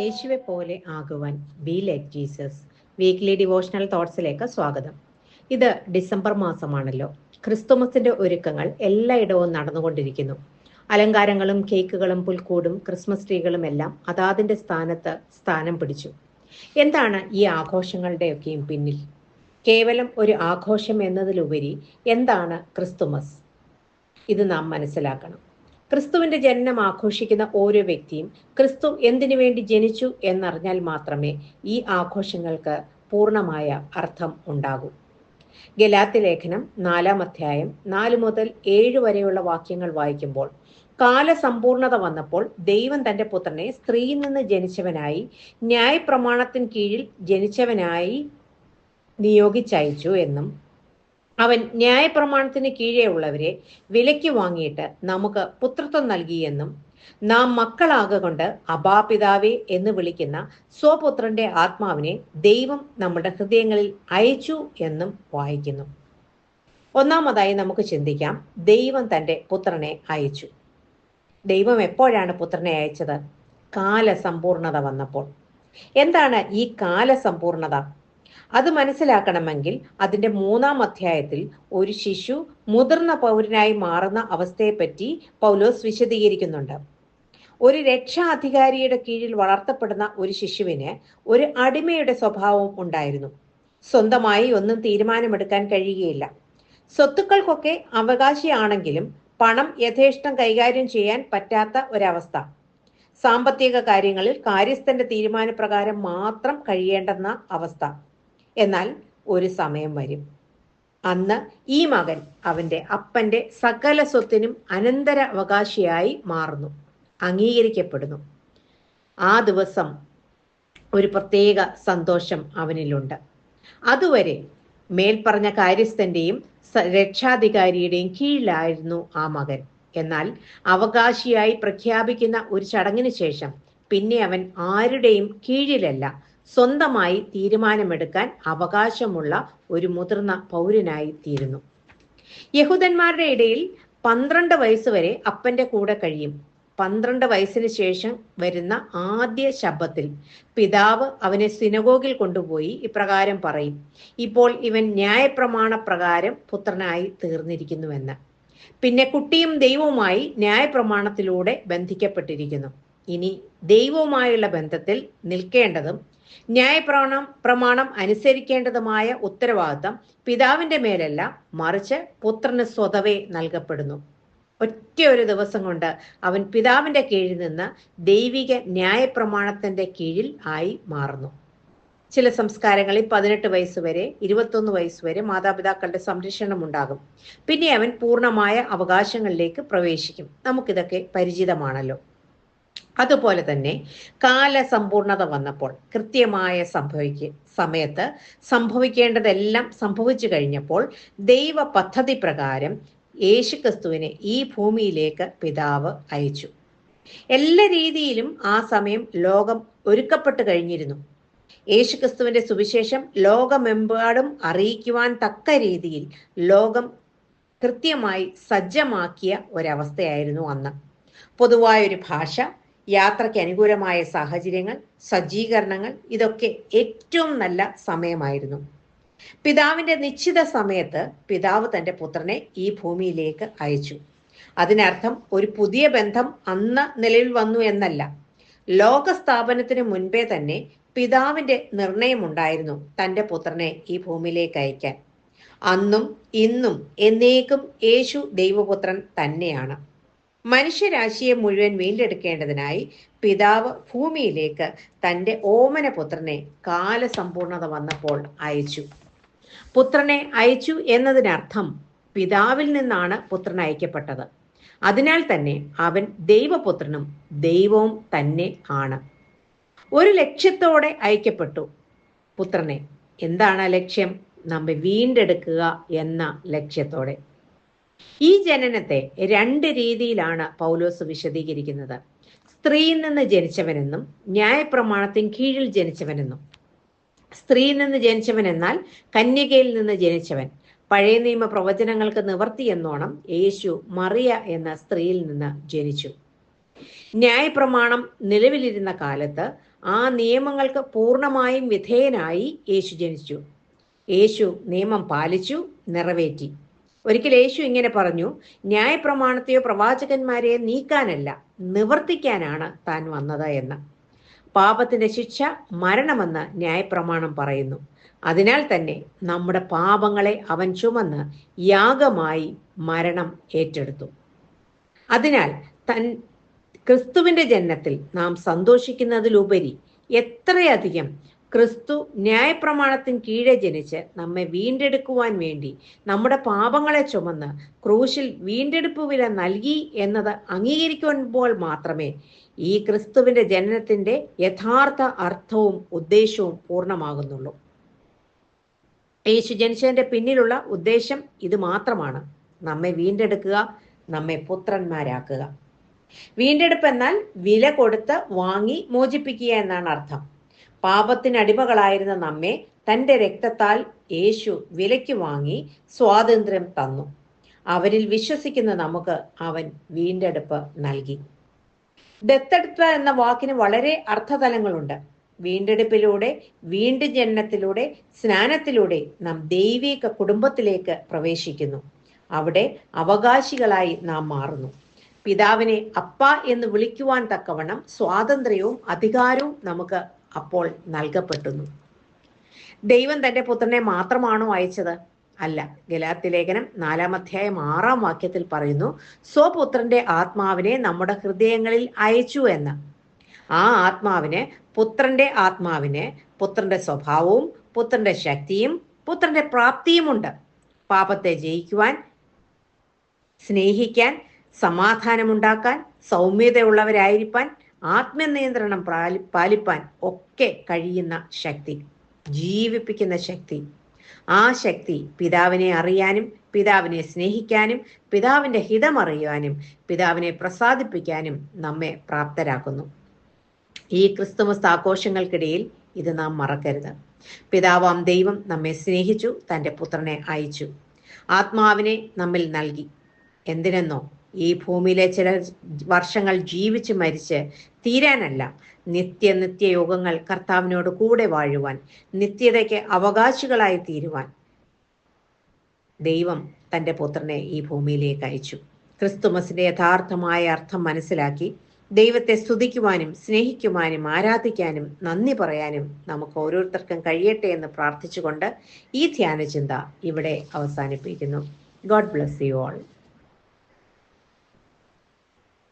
യേശുവെ പോലെ ആകുവാൻ be like Jesus weekly devotional തോട്ട്സിലേക്ക് സ്വാഗതം. ഇത് ഡിസംബർ മാസമാണല്ലോ. ക്രിസ്തുമസിന്റെ ഒരുക്കങ്ങൾ എല്ലായിടവും നടന്നുകൊണ്ടിരിക്കുന്നു. അലങ്കാരങ്ങളും കേക്കുകളും പുൽക്കൂടും ക്രിസ്മസ് ട്രീകളും എല്ലാം അതാതിന്റെ സ്ഥാനത്ത് സ്ഥാനം പിടിച്ചു. എന്താണ് ഈ ആഘോഷങ്ങളുടെയൊക്കെയും പിന്നിൽ? കേവലം ഒരു ആഘോഷം എന്നതിലുപരി എന്താണ് ക്രിസ്തുമസ്? ഇത് നാം മനസ്സിലാക്കണം. ക്രിസ്തുവിന്റെ ജനനം ആഘോഷിക്കുന്ന ഓരോ വ്യക്തിയും ക്രിസ്തു എന്തിനു വേണ്ടി ജനിച്ചു എന്നറിഞ്ഞാൽ മാത്രമേ ഈ ആഘോഷങ്ങൾക്ക് പൂർണമായ അർത്ഥം ഉണ്ടാകൂ. ഗലാത്തി ലേഖനം നാലാം അധ്യായം നാല് മുതൽ ഏഴ് വരെയുള്ള വാക്യങ്ങൾ വായിക്കുമ്പോൾ കാലസമ്പൂർണത വന്നപ്പോൾ ദൈവം തന്റെ പുത്രനെ സ്ത്രീയിൽ നിന്ന് ജനിച്ചവനായി ന്യായപ്രമാണത്തിന് കീഴിൽ ജനിച്ചവനായി നിയോഗിച്ചയച്ചു എന്നും അവൻ ന്യായപ്രമാണത്തിന് കീഴേ ഉള്ളവരെ വിലയ്ക്ക് വാങ്ങിയിട്ട് നമുക്ക് പുത്രത്വം നൽകിയെന്നും നാം മക്കളാകൊണ്ട് അബാപിതാവേ എന്ന് വിളിക്കുന്ന സ്വപുത്രന്റെ ആത്മാവിനെ ദൈവം നമ്മുടെ ഹൃദയങ്ങളിൽ അയച്ചു എന്നും വായിക്കുന്നു. ഒന്നാമതായി നമുക്ക് ചിന്തിക്കാം ദൈവം തന്റെ പുത്രനെ അയച്ചു. ദൈവം എപ്പോഴാണ് പുത്രനെ അയച്ചത്? കാലസമ്പൂർണത വന്നപ്പോൾ. എന്താണ് ഈ കാലസമ്പൂർണത? അത് മനസ്സിലാക്കണമെങ്കിൽ അതിന്റെ മൂന്നാം അധ്യായത്തിൽ ഒരു ശിശു മുതിർന്ന പൗരനായി മാറുന്ന അവസ്ഥയെപ്പറ്റി പൗലോസ് വിശദീകരിക്കുന്നുണ്ട്. ഒരു രക്ഷാ അധികാരിയുടെ കീഴിൽ വളർത്തപ്പെടുന്ന ഒരു ശിശുവിന് ഒരു അടിമയുടെ സ്വഭാവം ഉണ്ടായിരുന്നു. സ്വന്തമായി ഒന്നും തീരുമാനമെടുക്കാൻ കഴിയുകയില്ല. സ്വത്തുക്കൾക്കൊക്കെ അവകാശിയാണെങ്കിലും പണം യഥേഷ്ടം കൈകാര്യം ചെയ്യാൻ പറ്റാത്ത ഒരവസ്ഥ. സാമ്പത്തിക കാര്യങ്ങളിൽ കാര്യസ്ഥന്റെ തീരുമാനപ്രകാരം മാത്രം കഴിയേണ്ടെന്ന അവസ്ഥ. എന്നാൽ ഒരു സമയം വരും. അന്ന് ഈ മകൻ അവന്റെ അപ്പന്റെ സകല സ്വത്തിനും അനന്തര അവകാശിയായി മാറുന്നു അംഗീകരിക്കപ്പെടുന്നു. ആ ദിവസം ഒരു പ്രത്യേക സന്തോഷം അവനിലുണ്ട്. അതുവരെ മേൽപ്പറഞ്ഞ കാര്യസ്ഥന്റെയും രക്ഷാധികാരിയുടെയും കീഴിലായിരുന്നു ആ മകൻ. എന്നാൽ അവകാശിയായി പ്രഖ്യാപിക്കുന്ന ഒരു ചടങ്ങിന് ശേഷം പിന്നെ അവൻ ആരുടെയും കീഴിലല്ല സ്വന്തമായി തീരുമാനമെടുക്കാൻ അവകാശമുള്ള ഒരു മുതിർന്ന പൗരനായി തീരുന്നു. യഹൂദന്മാരുടെ ഇടയിൽ പന്ത്രണ്ട് വയസ്സ് വരെ അപ്പന്റെ കൂടെ കഴിയും. പന്ത്രണ്ട് വയസ്സിന് ശേഷം വരുന്ന ആദ്യ ശബ്ദത്തിൽ പിതാവ് അവനെ സിനഗോഗിൽ കൊണ്ടുപോയി ഇപ്രകാരം പറയും. ഇപ്പോൾ ഇവൻ ന്യായപ്രമാണ പ്രകാരം പുത്രനായി തീർന്നിരിക്കുന്നുവെന്ന്. പിന്നെ കുട്ടിയും ദൈവവുമായി ന്യായപ്രമാണത്തിലൂടെ ബന്ധിക്കപ്പെട്ടിരിക്കുന്നു. ഇനി ദൈവവുമായുള്ള ബന്ധത്തിൽ നിൽക്കേണ്ടതും ന്യായപ്രമാണം പ്രമാണം അനുസരിക്കേണ്ടതുമായ ഉത്തരവാദിത്തം പിതാവിന്റെ മേലല്ല മറിച്ച് പുത്രന് സ്വതവേ നൽകപ്പെടുന്നു. ഒറ്റ ഒരു ദിവസം കൊണ്ട് അവൻ പിതാവിന്റെ കീഴിൽ നിന്ന് ദൈവിക ന്യായപ്രമാണത്തിന്റെ കീഴിൽ ആയി മാറുന്നു. ചില സംസ്കാരങ്ങളിൽ പതിനെട്ട് വയസ്സ് വരെ ഇരുപത്തൊന്ന് വയസ്സ് വരെ മാതാപിതാക്കളുടെ സംരക്ഷണം ഉണ്ടാകും. പിന്നെ അവൻ പൂർണമായ അവകാശങ്ങളിലേക്ക് പ്രവേശിക്കും. നമുക്കിതൊക്കെ പരിചിതമാണല്ലോ. അതുപോലെ തന്നെ കാലസമ്പൂർണത വന്നപ്പോൾ കൃത്യമായ സംഭവിക്ക സമയത്ത് സംഭവിക്കേണ്ടതെല്ലാം സംഭവിച്ചു കഴിഞ്ഞപ്പോൾ ദൈവ പദ്ധതി പ്രകാരം യേശുക്രിസ്തുവിനെ ഈ ഭൂമിയിലേക്ക് പിതാവ് അയച്ചു. എല്ലാ രീതിയിലും ആ സമയം ലോകം ഒരുക്കപ്പെട്ടു കഴിഞ്ഞിരുന്നു. യേശുക്രിസ്തുവിന്റെ സുവിശേഷം ലോകമെമ്പാടും അറിയിക്കുവാൻ തക്ക രീതിയിൽ ലോകം കൃത്യമായി സജ്ജമാക്കിയ ഒരവസ്ഥയായിരുന്നു അന്ന്. പൊതുവായൊരു ഭാഷ യാത്രയ്ക്ക് അനുകൂലമായ സാഹചര്യങ്ങൾ സജ്ജീകരണങ്ങൾ ഇതൊക്കെ ഏറ്റവും നല്ല സമയമായിരുന്നു. പിതാവിന്റെ നിശ്ചിത സമയത്ത് പിതാവ് തന്റെ പുത്രനെ ഈ ഭൂമിയിലേക്ക് അയച്ചു. അതിനർത്ഥം ഒരു പുതിയ ബന്ധം അന്ന് നിലവിൽ വന്നു എന്നല്ല. ലോക സ്ഥാപനത്തിന് മുൻപേ തന്നെ പിതാവിന്റെ നിർണയമുണ്ടായിരുന്നു തന്റെ പുത്രനെ ഈ ഭൂമിയിലേക്ക് അയക്കാൻ. അന്നും ഇന്നും എന്നേക്കും യേശു ദൈവപുത്രൻ തന്നെയാണ്. മനുഷ്യരാശിയെ മുഴുവൻ വീണ്ടെടുക്കേണ്ടതിനായി പിതാവ് ഭൂമിയിലേക്ക് തന്റെ ഓമന പുത്രനെ കാലസമ്പൂർണത വന്നപ്പോൾ അയച്ചു. പുത്രനെ അയച്ചു എന്നതിനർത്ഥം പിതാവിൽ നിന്നാണ് പുത്രൻ അയക്കപ്പെട്ടത്. അതിനാൽ തന്നെ അവൻ ദൈവപുത്രനും ദൈവവും തന്നെ ആണ്. ഒരു ലക്ഷ്യത്തോടെ അയക്കപ്പെട്ടു പുത്രനെ. എന്താണ് ലക്ഷ്യം? നമ്മെ വീണ്ടെടുക്കുക എന്ന ലക്ഷ്യത്തോടെ. ഈ ജനനത്തെ രണ്ട് രീതിയിലാണ് പൗലോസ് വിശദീകരിക്കുന്നത്. സ്ത്രീയിൽ നിന്ന് ജനിച്ചവനെന്നും ന്യായപ്രമാണത്തിന് കീഴിൽ ജനിച്ചവനെന്നും. സ്ത്രീയിൽ നിന്ന് ജനിച്ചവൻ എന്നാൽ കന്യകയിൽ നിന്ന് ജനിച്ചവൻ. പഴയ നിയമ പ്രവചനങ്ങൾക്ക് നിവർത്തി എന്നോണം യേശു മറിയ എന്ന സ്ത്രീയിൽ നിന്ന് ജനിച്ചു. ന്യായപ്രമാണം നിലവിലിരുന്ന കാലത്ത് ആ നിയമങ്ങൾക്ക് പൂർണമായും വിധേയനായി യേശു ജനിച്ചു. യേശു നിയമം പാലിച്ചു നിറവേറ്റി. ഒരിക്കൽ യേശു ഇങ്ങനെ പറഞ്ഞു ന്യായപ്രമാണത്തെയോ പ്രവാചകന്മാരെയോ നീക്കാനല്ല നിവർത്തിക്കാനാണ് താൻ വന്നത് എന്ന്. പാപത്തിന്റെ ശിക്ഷ മരണമെന്ന് ന്യായപ്രമാണം പറയുന്നു. അതിനാൽ തന്നെ നമ്മുടെ പാപങ്ങളെ അവൻ ചുമന്ന് യാഗമായി മരണം ഏറ്റെടുത്തു. അതിനാൽ തൻ ക്രിസ്തുവിന്റെ ജനനത്തിൽ നാം സന്തോഷിക്കുന്നതിലുപരി എത്രയധികം ക്രിസ്തു ന്യായപ്രമാണത്തിന് കീഴെ ജനിച്ച് നമ്മെ വീണ്ടെടുക്കുവാൻ വേണ്ടി നമ്മുടെ പാപങ്ങളെ ചുമന്ന് ക്രൂശിൽ വീണ്ടെടുപ്പ് വില നൽകി എന്നത് അംഗീകരിക്കുമ്പോൾ മാത്രമേ ഈ ക്രിസ്തുവിന്റെ ജനനത്തിന്റെ യഥാർത്ഥ അർത്ഥവും ഉദ്ദേശവും പൂർണമാകുന്നുള്ളൂ. യേശു ജനിച്ചതിന്റെ പിന്നിലുള്ള ഉദ്ദേശം ഇത് മാത്രമാണ്. നമ്മെ വീണ്ടെടുക്കുക നമ്മെ പുത്രന്മാരാക്കുക. വീണ്ടെടുപ്പ് എന്നാൽ വില കൊടുത്ത് വാങ്ങി മോചിപ്പിക്കുക എന്നാണ് അർത്ഥം. പാപത്തിന് അടിമകളായിരുന്ന നമ്മെ തന്റെ രക്തത്താൽ യേശു വിലയ്ക്ക് വാങ്ങി സ്വാതന്ത്ര്യം തന്നു. അവരിൽ വിശ്വസിക്കുന്ന നമുക്ക് അവൻ വീണ്ടെടുപ്പ് നൽകി. ദത്തെടുത്ത എന്ന വാക്കിന് വളരെ അർത്ഥതലങ്ങളുണ്ട്. വീണ്ടെടുപ്പിലൂടെ വീണ്ടും ജനനത്തിലൂടെ സ്നാനത്തിലൂടെ നാം ദൈവിക കുടുംബത്തിലേക്ക് പ്രവേശിക്കുന്നു. അവിടെ അവകാശികളായി നാം മാറുന്നു. പിതാവിനെ അപ്പ എന്ന് വിളിക്കുവാൻ തക്കവണ്ണം സ്വാതന്ത്ര്യവും അധികാരവും നമുക്ക് അപ്പോൾ നൽകപ്പെട്ടുന്നു ദൈവം തന്റെ പുത്രനെ മാത്രമാണോ അയച്ചത്? അല്ല. ഗലാത്തി ലേഖനം നാലാം അധ്യായം ആറാം വാക്യത്തിൽ പറയുന്നു സ്വപുത്രന്റെ ആത്മാവിനെ നമ്മുടെ ഹൃദയങ്ങളിൽ അയച്ചു എന്ന്. ആ ആത്മാവിനെ പുത്രന്റെ ആത്മാവിനെ പുത്രന്റെ സ്വഭാവവും പുത്രന്റെ ശക്തിയും പുത്രന്റെ പ്രാപ്തിയുമുണ്ട് പാപത്തെ ജയിക്കുവാൻ സ്നേഹിക്കാൻ സമാധാനമുണ്ടാക്കാൻ സൗമ്യതയുള്ളവരായിരിക്കാൻ ആത്മനിയന്ത്രണം പാലി പാലിപ്പാൻ ഒക്കെ കഴിയുന്ന ശക്തി ജീവിപ്പിക്കുന്ന ശക്തി. ആ ശക്തി പിതാവിനെ അറിയാനും പിതാവിനെ സ്നേഹിക്കാനും പിതാവിന്റെ ഹിതമറിയാനും പിതാവിനെ പ്രസാദിപ്പിക്കാനും നമ്മെ പ്രാപ്തരാക്കുന്നു. ഈ ക്രിസ്തുമസ് ആഘോഷങ്ങൾക്കിടയിൽ ഇത് നാം മറക്കരുത്. പിതാവാം ദൈവം നമ്മെ സ്നേഹിച്ചു തന്റെ പുത്രനെ അയച്ചു. ആത്മാവിനെ നമ്മിൽ നൽകി. എന്തിനെന്നോ? ഈ ഭൂമിയിലെ ചില വർഷങ്ങൾ ജീവിച്ച് മരിച്ച് തീരാനല്ല. നിത്യ യോഗങ്ങൾ കർത്താവിനോട് കൂടെ വാഴുവാൻ നിത്യതയ്ക്ക് അവകാശികളായി തീരുവാൻ ദൈവം തന്റെ പുത്രനെ ഈ ഭൂമിയിലേക്ക് അയച്ചു. ക്രിസ്തുമസിന്റെ യഥാർത്ഥമായ അർത്ഥം മനസ്സിലാക്കി ദൈവത്തെ സ്തുതിക്കുവാനും സ്നേഹിക്കുവാനും ആരാധിക്കാനും നന്ദി പറയാനും നമുക്ക് ഓരോരുത്തർക്കും കഴിയട്ടെ എന്ന് പ്രാർത്ഥിച്ചുകൊണ്ട് ഈ ധ്യാനചിന്ത ഇവിടെ അവസാനിപ്പിക്കുന്നു. God bless you all